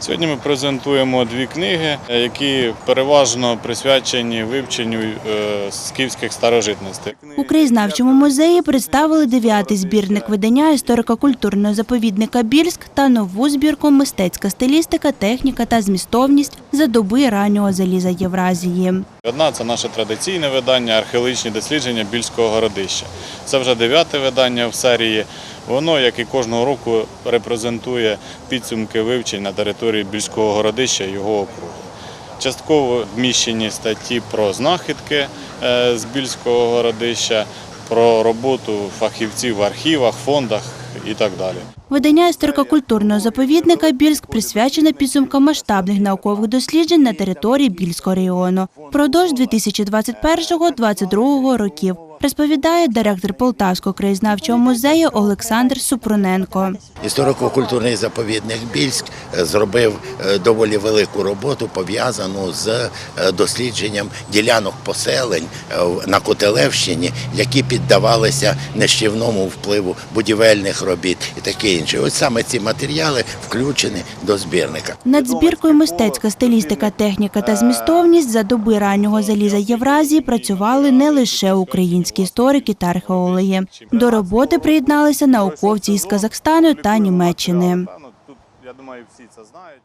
Сьогодні ми презентуємо дві книги, е, які переважно присвячені вивченню е, скіфських старожитностей. У краєзнавчому музеї представили дев'ятий збірник видання історико-культурного заповідника Більськ та нову збірку Мистецька стилістика, техніка та змістовність за доби раннього заліза Євразії. Одна це наше традиційне видання археологічні дослідження Більського городища. Це вже дев'яте видання в серії. Воно, як і кожного року, репрезентує підсумки вивчень на території Більського городища і його округу. Частково вміщені статті про знахідки е, з Більського городища, про роботу фахівців в архівах, фондах і так далі. Видання історико-культурного заповідника Більськ присвячене підсумкам масштабних наукових досліджень на території Більського регіону впродовж 2021-2022 років, розповідає директор Полтавського краєзнавчого музею Олександр Супруненко. Історико-культурний заповідник Більськ е, зробив е, доволі велику роботу пов'язану з е, дослідженням ділянок поселень на Котелевщині, які піддавалися нищівному впливу будівельних робіт і таке інше. Ось саме ці матеріали включені до збірника. Над збіркою мистецька стилістика, техніка та змістовність за доби раннього заліза Євразії працювали не лише українські історики та археологи. До роботи приєдналися науковці із Казахстану та Німеччини. Я думаю, всі це знають.